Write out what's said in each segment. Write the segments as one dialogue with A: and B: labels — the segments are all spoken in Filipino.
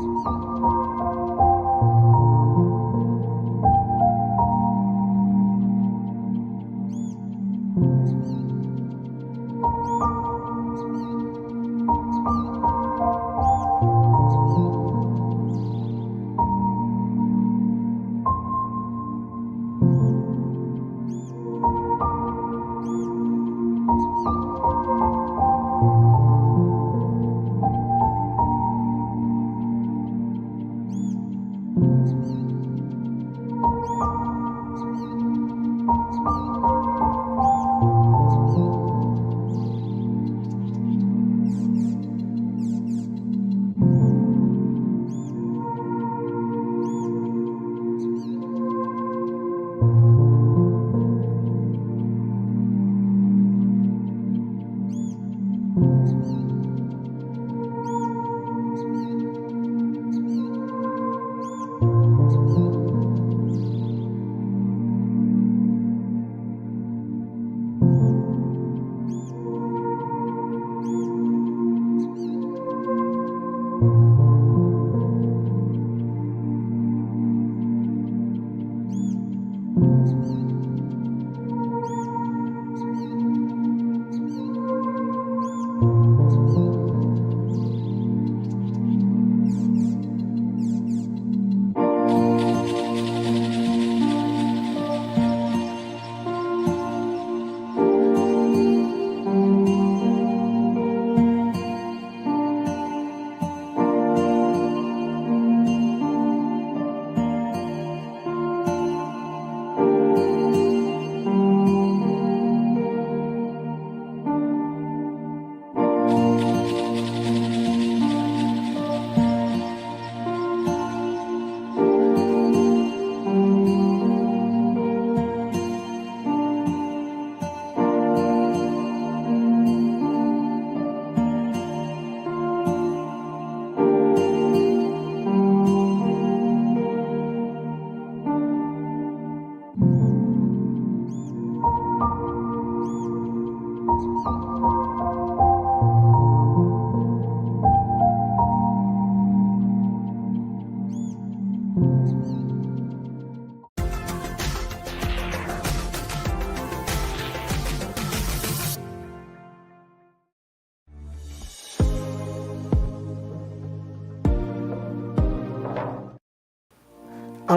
A: Thank you.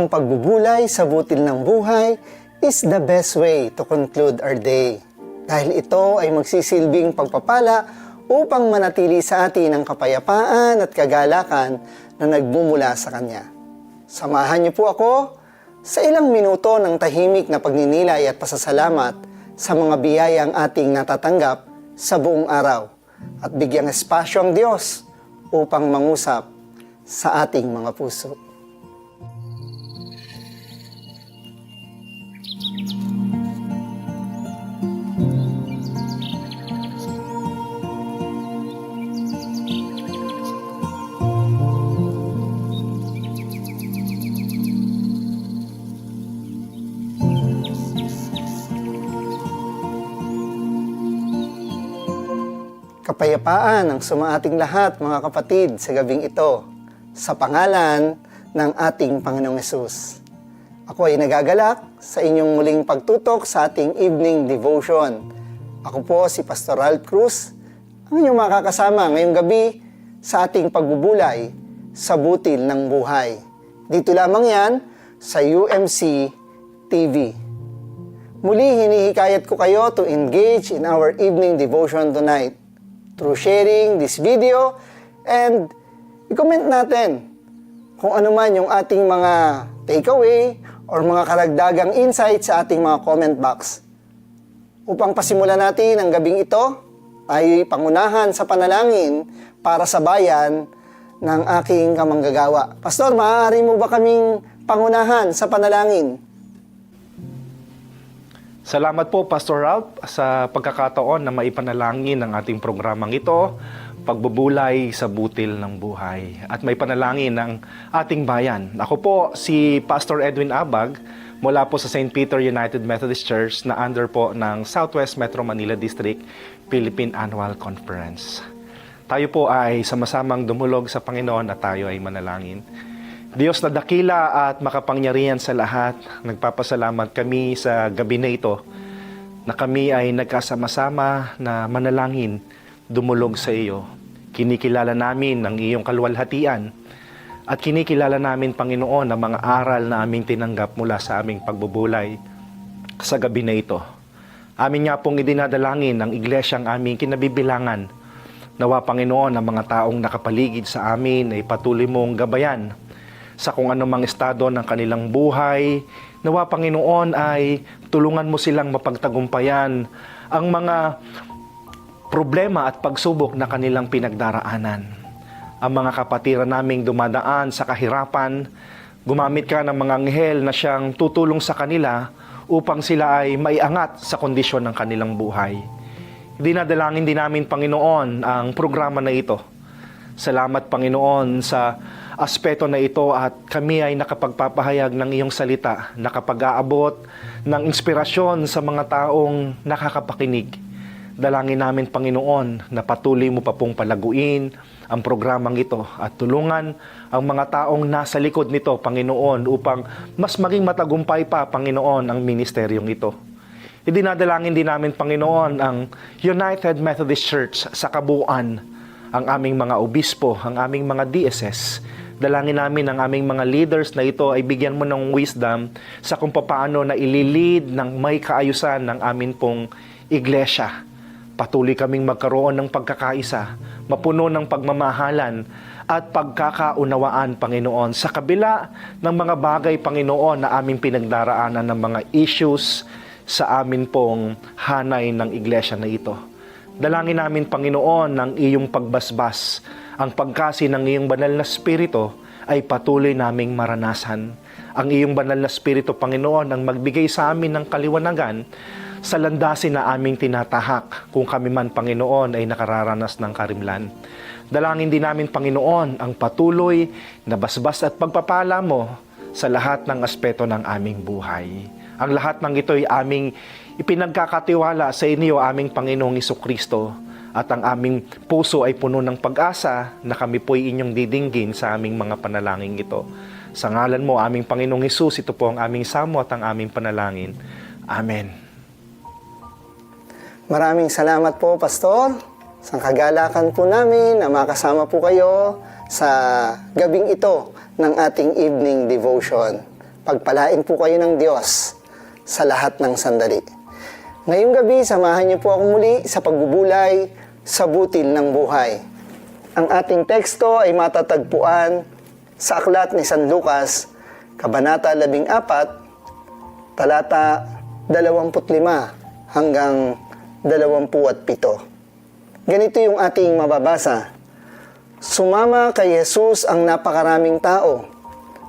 A: Ang pagbubulay sa butil ng buhay is the best way to conclude our day. Dahil ito ay magsisilbing pagpapala upang manatili sa atin ang kapayapaan at kagalakan na nagmumula sa Kanya. Samahan niyo po ako sa ilang minuto ng tahimik na pagninilay at pasasalamat sa mga biyayang ating natatanggap sa buong araw at bigyang espasyo ang Diyos upang mangusap sa ating mga puso. Kapayapaan ang sumaating lahat mga kapatid sa gabing ito sa pangalan ng ating Panginoong Yesus. Ako ay nagagalak sa inyong muling pagtutok sa ating evening devotion. Ako po si Pastor Ralph Cruz, ang inyong makakasama ngayong gabi sa ating pagbubulay sa butil ng buhay. Dito lamang yan sa UMC TV. Muli hinihikayat ko kayo to engage in our evening devotion tonight through sharing this video and i-comment natin kung ano man yung ating mga takeaway or mga karagdagang insight sa ating mga comment box. Upang pasimulan natin ang gabing ito, tayo'y pangunahan sa panalangin para sa bayan ng aking kamanggagawa. Pastor, maaari mo ba kaming pangunahan sa panalangin?
B: Salamat po Pastor Ralph sa pagkakataon na maipanalangin ang ating programang ito, pagbubulay sa butil ng buhay. At may panalangin ng ating bayan. Ako po si Pastor Edwin Abag mula po sa St. Peter United Methodist Church na under po ng Southwest Metro Manila District Philippine Annual Conference. Tayo po ay sama-samang dumulog sa Panginoon at tayo ay manalangin. Diyos na dakila at makapangyarihan sa lahat, nagpapasalamat kami sa gabi na ito na kami ay nagkasama-sama na manalangin, dumulog sa iyo. Kinikilala namin ang iyong kalwalhatian at kinikilala namin, Panginoon, ang mga aral na aming tinanggap mula sa aming pagbubulay sa gabi na ito. Amin nga pong idinadalangin ang iglesyang aming kinabibilangan. Nawa, Panginoon, ang mga taong nakapaligid sa amin ay patuloy mong gabayan sa kung anumang estado ng kanilang buhay. Nawa, Panginoon, ay tulungan mo silang mapagtagumpayan ang mga problema at pagsubok na kanilang pinagdaraanan. Ang mga kapatiran naming dumadaan sa kahirapan, gumamit ka ng mga anghel na siyang tutulong sa kanila upang sila ay maiangat sa kondisyon ng kanilang buhay. Dinadalangin din namin, Panginoon, ang programa na ito. Salamat, Panginoon, sa aspeto na ito at kami ay nakapagpapahayag ng iyong salita, nakapag-aabot ng inspirasyon sa mga taong nakakapakinig. Dalangin namin, Panginoon, na patuloy mo pa pong palaguin ang programang ito at tulungan ang mga taong nasa likod nito, Panginoon, upang mas maging matagumpay pa, Panginoon, ang ministeryong ito. Idinadalangin din namin, Panginoon, ang United Methodist Church sa kabuuan, ang aming mga obispo, ang aming mga DSS. Dalangin namin ang aming mga leaders na ito ay bigyan mo ng wisdom sa kung paano na ililid ng may kaayusan ng amin pong iglesia. Patuloy kaming magkaroon ng pagkakaisa, mapuno ng pagmamahalan at pagkakaunawaan, Panginoon, sa kabila ng mga bagay, Panginoon, na aming pinagdaraanan ng mga issues sa amin pong hanay ng iglesia na ito. Dalangin namin, Panginoon, ng iyong pagbasbas, ang pagkasi ng iyong banal na spirito ay patuloy naming maranasan. Ang iyong banal na spirito, Panginoon, ang magbigay sa amin ng kaliwanagan sa landasin na aming tinatahak kung kami man, Panginoon, ay nakararanas ng karimlan. Dalangin din namin, Panginoon, ang patuloy na basbas at pagpapala mo sa lahat ng aspeto ng aming buhay. Ang lahat ng ito ay aming ipinagkakatiwala sa inyo, aming Panginoong Iso at ang aming puso ay puno ng pag-asa na kami po'y inyong didinggin sa aming mga panalangin ito. Sa ngalan mo, aming Panginoong Isus, ito po ang aming samo at ang aming panalangin. Amen.
A: Maraming salamat po, Pastor. Sa kagalakan po namin na makasama po kayo sa gabing ito ng ating evening devotion. Pagpalain po kayo ng Diyos sa lahat ng sandali. Ngayong gabi, samahan niyo po ako muli sa pagbubulay sa butil ng buhay. Ang ating teksto ay matatagpuan sa aklat ni San Lucas, Kabanata 14, talata 25 hanggang 27. Ganito yung ating mababasa. Sumama kay Jesus ang napakaraming tao.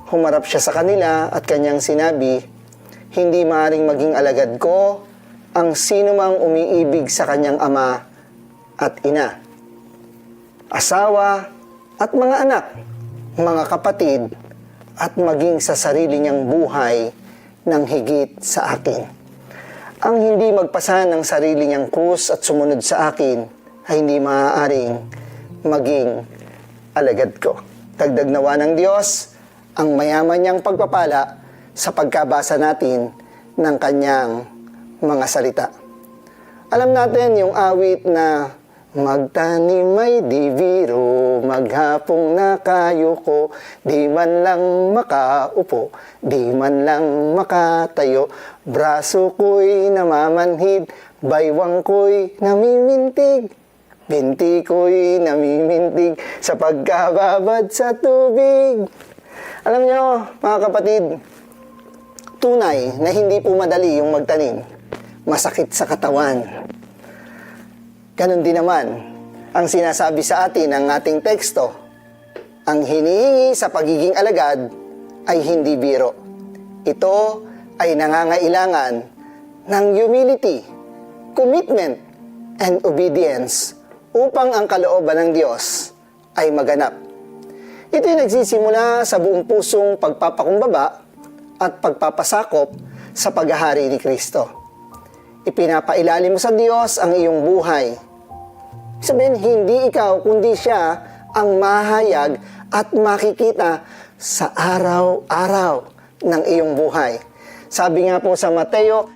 A: Humarap siya sa kanila at kanyang sinabi, Hindi maaring maging alagad ko ang sino mang umiibig sa kanyang ama at ina, asawa at mga anak, mga kapatid, at maging sa sarili niyang buhay ng higit sa akin. Ang hindi magpasan ng sarili niyang krus at sumunod sa akin ay hindi maaaring maging alagad ko. Dagdag nawa ng Diyos ang mayaman niyang pagpapala sa pagkabasa natin ng kanyang mga salita. Alam natin yung awit na Magtanim ay di biro, maghapong nakayuko, di man lang makaupo, di man lang makatayo, braso ko'y namamanhid, baywang ko'y namimintig, binti ko'y namimintig sa pagkababad sa tubig. Alam nyo, mga kapatid, tunay na hindi po madali yung magtanim. Masakit sa katawan. Ganon din naman ang sinasabi sa atin ng ating teksto. Ang hinihingi sa pagiging alagad ay hindi biro. Ito ay nangangailangan ng humility, commitment, and obedience upang ang kalooban ng Diyos ay maganap. Ito ay nagsisimula sa buong pusong pagpapakumbaba at pagpapasakop sa paghahari ni Kristo. Ipinapailalim mo sa Diyos ang iyong buhay. Sabihin, hindi ikaw, kundi siya ang mahayag at makikita sa araw-araw ng iyong buhay. Sabi nga po sa Mateo,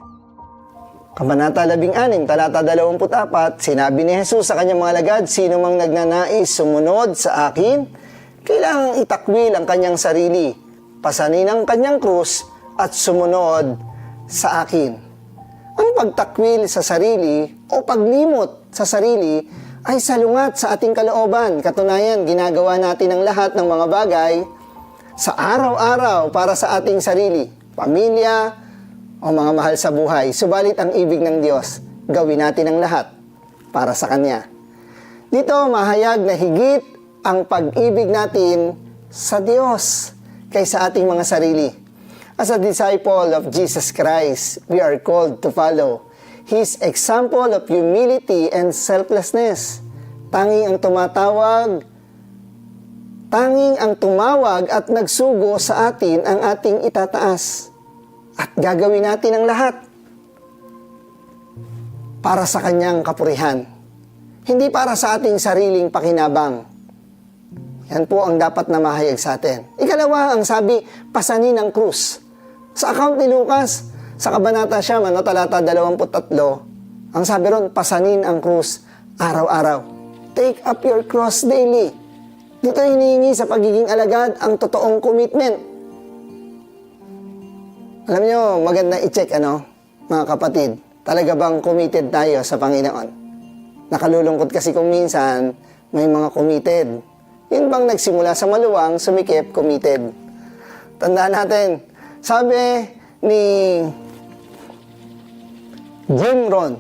A: Kabanata 16, talata 24, sinabi ni Jesus sa kanyang mga lagad, sino mang nagnanais sumunod sa akin, kailangang itakwil ang kanyang sarili, pasanin ang kanyang krus, at sumunod sa akin. Ang pagtakwil sa sarili o paglimot sa sarili ay salungat sa ating kalooban. Katunayan, ginagawa natin ang lahat ng mga bagay sa araw-araw para sa ating sarili, pamilya, o mga mahal sa buhay. Subalit ang ibig ng Diyos, gawin natin ang lahat para sa Kanya. Dito, mahayag na higit ang pag-ibig natin sa Diyos kaysa ating mga sarili. As a disciple of Jesus Christ, we are called to follow His example of humility and selflessness. Tanging ang tumatawag, tanging ang tumawag at nagsugo sa atin ang ating itataas. At gagawin natin ang lahat para sa kanyang kapurihan. Hindi para sa ating sariling pakinabang. Yan po ang dapat na mahayag sa atin. Ikalawa, ang sabi, pasanin ang krus. Sa account ni Lucas, sa Kabanata siya, ano, talata 23, ang sabi ron, pasanin ang krus araw-araw. Take up your cross daily. Dito hinihingi sa pagiging alagad ang totoong commitment. Alam nyo, maganda i-check ano, mga kapatid. Talaga bang committed tayo sa Panginoon? Nakalulungkot kasi kung minsan, may mga committed. Yun bang nagsimula sa maluwang, sumikip, committed. Tandaan natin, sabi ni Jim Rohn,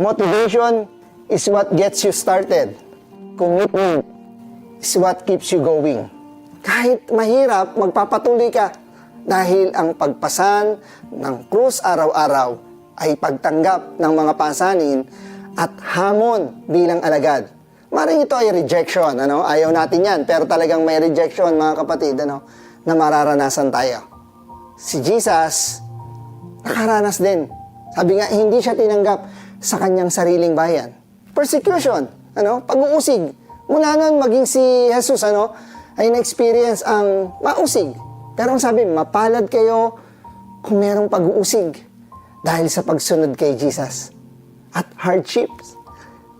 A: motivation is what gets you started. Commitment is what keeps you going. Kahit mahirap, magpapatuloy ka dahil ang pagpasan ng krus araw-araw ay pagtanggap ng mga pasanin at hamon bilang alagad. Maring ito ay rejection, ano? Ayaw natin yan, pero talagang may rejection, mga kapatid, ano? Na mararanasan tayo. Si Jesus, nakaranas din. Sabi nga, hindi siya tinanggap sa kanyang sariling bayan. Persecution, ano? Pag-uusig. Mula nun, maging si Jesus, ano? Ay na-experience ang mausig. Pero ang sabi, mapalad kayo kung merong pag-uusig dahil sa pagsunod kay Jesus. At hardships.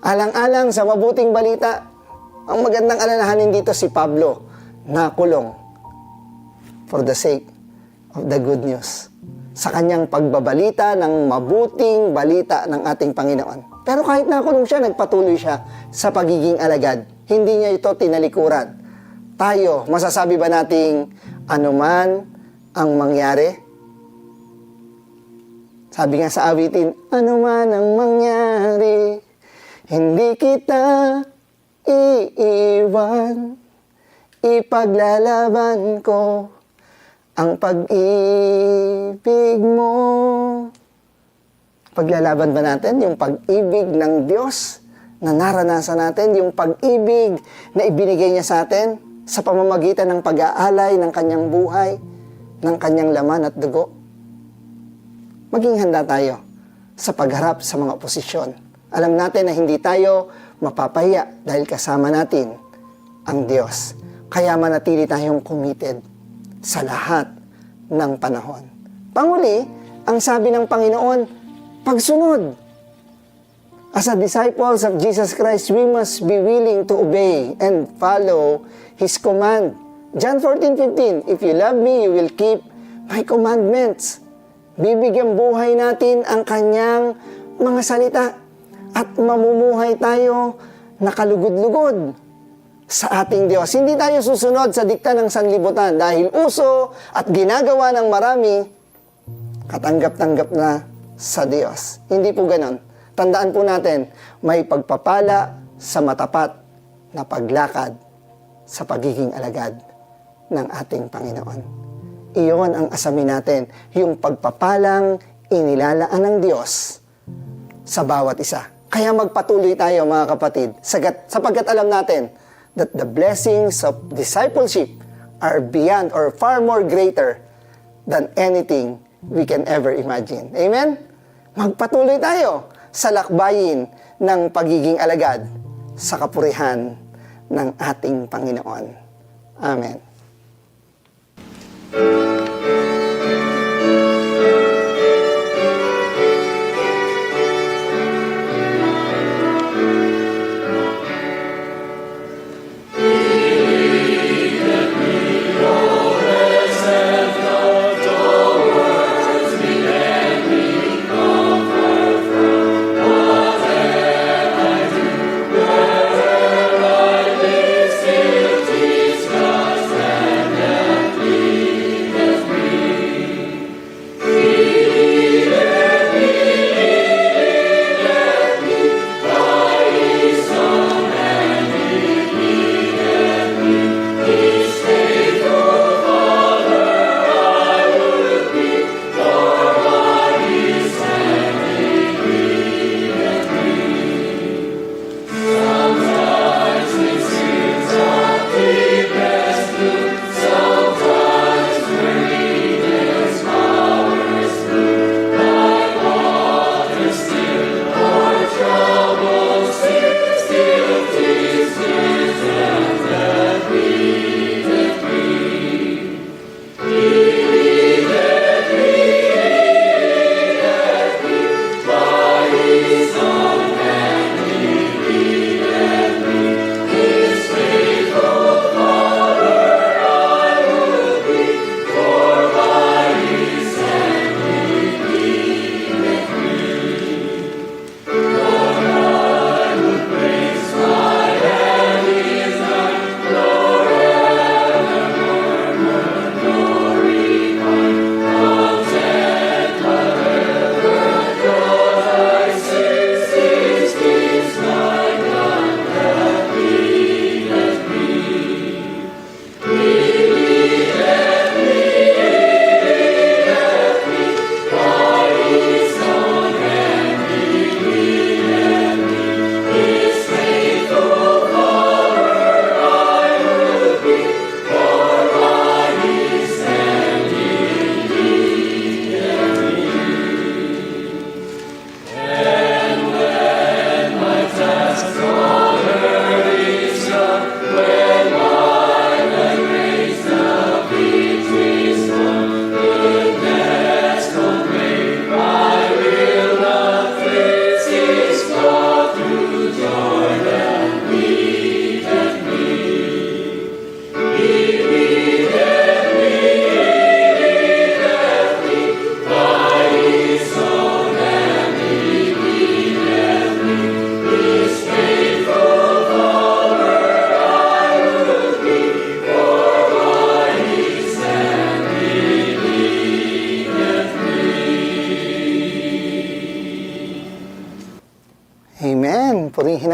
A: Alang-alang sa mabuting balita, ang magandang alalahanin dito si Pablo, nakulong for the sake of the good news. Sa kanyang pagbabalita ng mabuting balita ng ating Panginoon. Pero kahit nakulong siya, nagpatuloy siya sa pagiging alagad. Hindi niya ito tinalikuran. Tayo, masasabi ba nating anuman ang mangyari? Sabi nga sa awitin, anuman ang mangyari, hindi kita iiwan, ipaglalaban ko ang pag-ibig mo. Paglalaban ba natin yung pag-ibig ng Diyos na naranasan natin, yung pag-ibig na ibinigay niya sa atin sa pamamagitan ng pag-aalay ng kanyang buhay, ng kanyang laman at dugo? Maging handa tayo sa pagharap sa mga oposisyon. Alam natin na hindi tayo mapapahiya dahil kasama natin ang Diyos. Kaya manatili tayong committed sa lahat ng panahon. Panguli, ang sabi ng Panginoon, pagsunod. As a disciples of Jesus Christ, we must be willing to obey and follow His command. John 14:15, If you love me, you will keep my commandments. Bibigyan buhay natin ang kanyang mga salita at mamumuhay tayo nakalugod-lugod sa ating Diyos. Hindi tayo susunod sa dikta ng sanlibutan dahil uso at ginagawa ng marami, katanggap-tanggap na sa Diyos. Hindi po ganon. Tandaan po natin, may pagpapala sa matapat na paglakad sa pagiging alagad ng ating Panginoon. Iyon ang asamin natin, yung pagpapalang inilalaan ng Diyos sa bawat isa. Kaya magpatuloy tayo mga kapatid, sagat, sapagkat alam natin that the blessings of discipleship are beyond or far more greater than anything we can ever imagine. Amen? Magpatuloy tayo sa lakbayin ng pagiging alagad sa kapurihan ng ating Panginoon. Amen. Purihin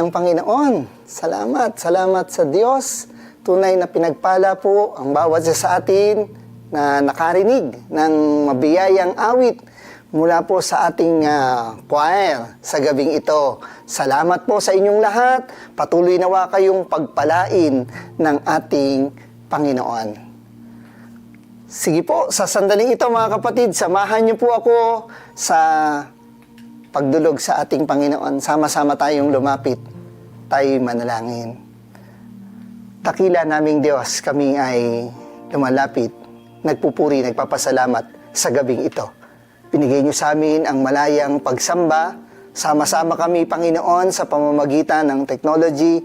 A: ang Panginoon. Salamat. Salamat sa Diyos. Tunay na pinagpala po ang bawat isa sa atin na nakarinig ng mabiyayang awit mula po sa ating ah, choir sa gabing ito. Salamat po sa inyong lahat. Patuloy nawa kayong pagpalain ng ating Panginoon. Sige po, sa sandaling ito mga kapatid, samahan niyo po ako sa pagdulog sa ating Panginoon, sama-sama tayong lumapit, tayo'y manalangin. Takila naming Diyos, kami ay lumalapit, nagpupuri, nagpapasalamat sa gabing ito. Binigay niyo sa amin ang malayang pagsamba, sama-sama kami, Panginoon, sa pamamagitan ng technology,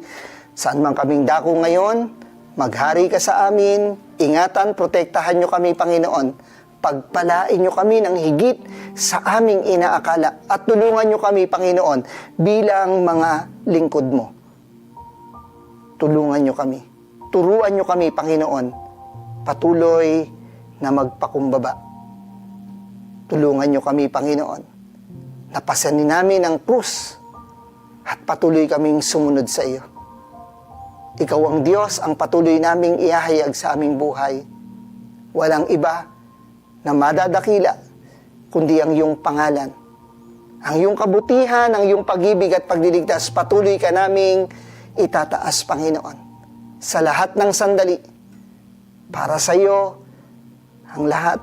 A: saan man kaming dako ngayon, maghari ka sa amin, ingatan, protektahan niyo kami, Panginoon, pagpalain niyo kami ng higit sa aming inaakala at tulungan niyo kami, Panginoon, bilang mga lingkod mo tulungan nyo kami. Turuan nyo kami, Panginoon, patuloy na magpakumbaba. Tulungan nyo kami, Panginoon, napasanin namin ang krus at patuloy kaming sumunod sa iyo. Ikaw ang Diyos, ang patuloy naming ihahayag sa aming buhay. Walang iba na madadakila kundi ang iyong pangalan. Ang iyong kabutihan, ang iyong pag-ibig at pagliligtas, patuloy ka naming itataas, Panginoon, sa lahat ng sandali. Para sa iyo, ang lahat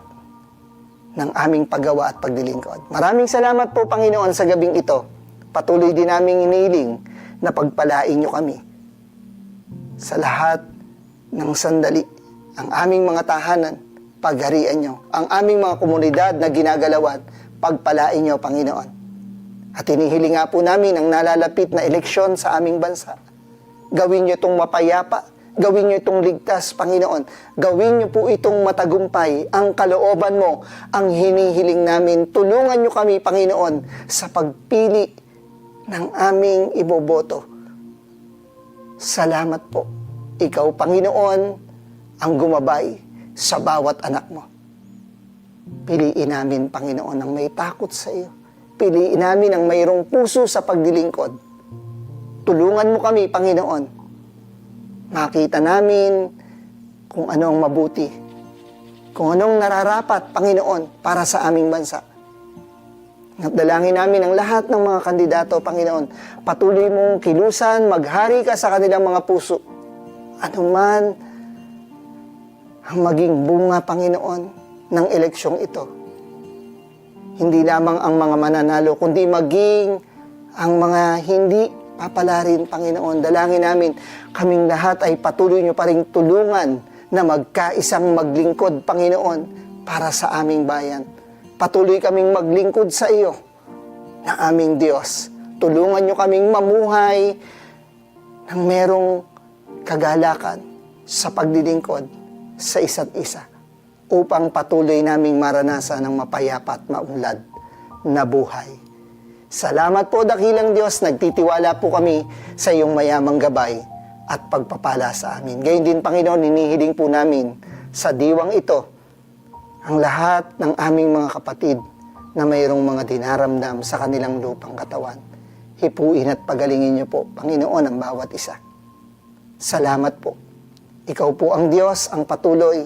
A: ng aming paggawa at pagdilingkod. Maraming salamat po, Panginoon, sa gabing ito. Patuloy din naming iniling na pagpalain niyo kami sa lahat ng sandali. Ang aming mga tahanan, pagharian niyo. Ang aming mga komunidad na ginagalawan, pagpalain niyo, Panginoon. At hinihiling nga po namin ang nalalapit na eleksyon sa aming bansa. Gawin niyo itong mapayapa. Gawin niyo itong ligtas, Panginoon. Gawin niyo po itong matagumpay. Ang kalooban mo, ang hinihiling namin. Tulungan niyo kami, Panginoon, sa pagpili ng aming iboboto. Salamat po. Ikaw, Panginoon, ang gumabay sa bawat anak mo. Piliin namin, Panginoon, ang may takot sa iyo. Piliin namin ang mayroong puso sa pagdilingkod. Tulungan mo kami, Panginoon. Makita namin kung ano ang mabuti. Kung anong nararapat, Panginoon, para sa aming bansa. Napdalangin namin ang lahat ng mga kandidato, Panginoon. Patuloy mong kilusan, maghari ka sa kanilang mga puso. Ano man maging bunga, Panginoon, ng eleksyong ito. Hindi lamang ang mga mananalo, kundi maging ang mga hindi papalarin, Panginoon. Dalangin namin, kaming lahat ay patuloy nyo pa rin tulungan na magkaisang maglingkod, Panginoon, para sa aming bayan. Patuloy kaming maglingkod sa iyo na aming Diyos. Tulungan nyo kaming mamuhay ng merong kagalakan sa paglilingkod sa isa't isa upang patuloy naming maranasan ng mapayapa at maunlad na buhay. Salamat po, dakilang Diyos. Nagtitiwala po kami sa iyong mayamang gabay at pagpapala sa amin. Gayun din, Panginoon, hinihiling po namin sa diwang ito ang lahat ng aming mga kapatid na mayroong mga dinaramdam sa kanilang lupang katawan. Hipuin at pagalingin niyo po, Panginoon, ang bawat isa. Salamat po. Ikaw po ang Diyos, ang patuloy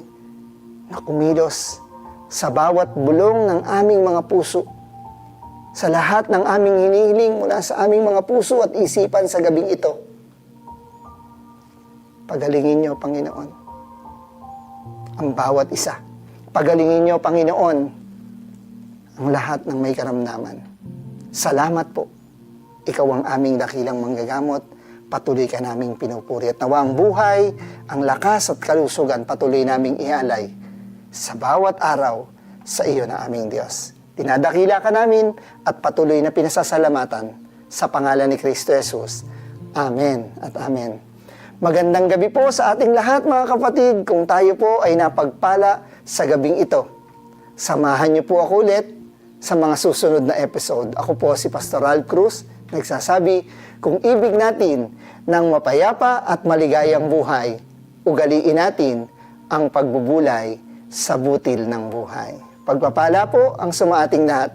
A: na kumilos sa bawat bulong ng aming mga puso, sa lahat ng aming hinihiling mula sa aming mga puso at isipan sa gabing ito. Pagalingin niyo, Panginoon, ang bawat isa. Pagalingin niyo, Panginoon, ang lahat ng may karamdaman. Salamat po. Ikaw ang aming dakilang manggagamot. Patuloy ka naming pinupuri at nawa ang buhay, ang lakas at kalusugan patuloy naming ialay sa bawat araw sa iyo na aming Diyos. Dinadakila ka namin at patuloy na pinasasalamatan sa pangalan ni Kristo Jesus. Amen at Amen. Magandang gabi po sa ating lahat mga kapatid kung tayo po ay napagpala sa gabing ito. Samahan niyo po ako ulit sa mga susunod na episode. Ako po si Pastor Ralph Cruz, nagsasabi kung ibig natin ng mapayapa at maligayang buhay, ugaliin natin ang pagbubulay sa butil ng buhay. Pagpapala po ang sumaating lahat.